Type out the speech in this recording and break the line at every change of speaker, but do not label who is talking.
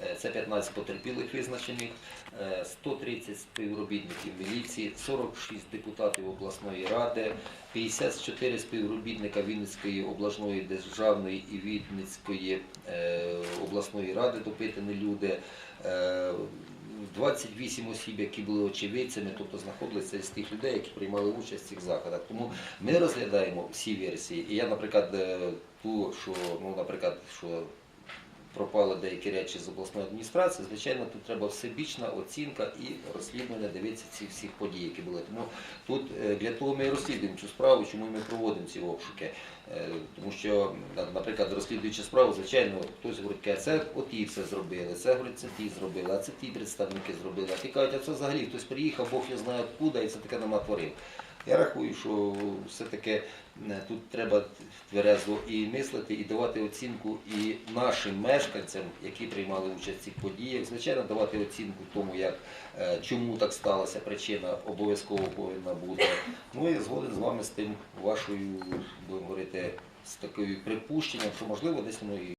Е, Це 15 потерпілих визначених, е, 130 співробітників міліції, 46 депутатів обласної ради, 54 співробітника Вінницької обласної державної і Вінницької е, обласної ради допитані люди. е, 28 осіб, які були очевидцями, тобто знаходилися з тих людей, які приймали участь в цих заходах. Тому ми розглядаємо всі версії. І я, наприклад, е, ту, що ну, наприклад, що пропали деякі речі з обласної адміністрації, звичайно, тут треба всебічна оцінка і розслідування дивитися ці всіх подій, які були. Тому тут е, для того ми і розслідуємо цю справу, чому ми проводимо ці обшуки. Е, Тому що, наприклад, розслідуючи справу, звичайно, хтось говорить, це ті все зробили, це говорить, це ті зробили, а це ті представники зробили. А ті кажуть, а це взагалі хтось приїхав, Бог не знає откуда, і це таке нам натворив. Я рахую, що все-таки е, тут треба тверезо і мислити, і давати оцінку і нашим мешканцям, які приймали участь в цих подіях, звичайно, давати оцінку тому, як, е, чому так сталося, причина обов'язково повинна бути. Ну і згоден з вами з тим вашою, будемо говорити, з такою припущенням, що можливо десь воно і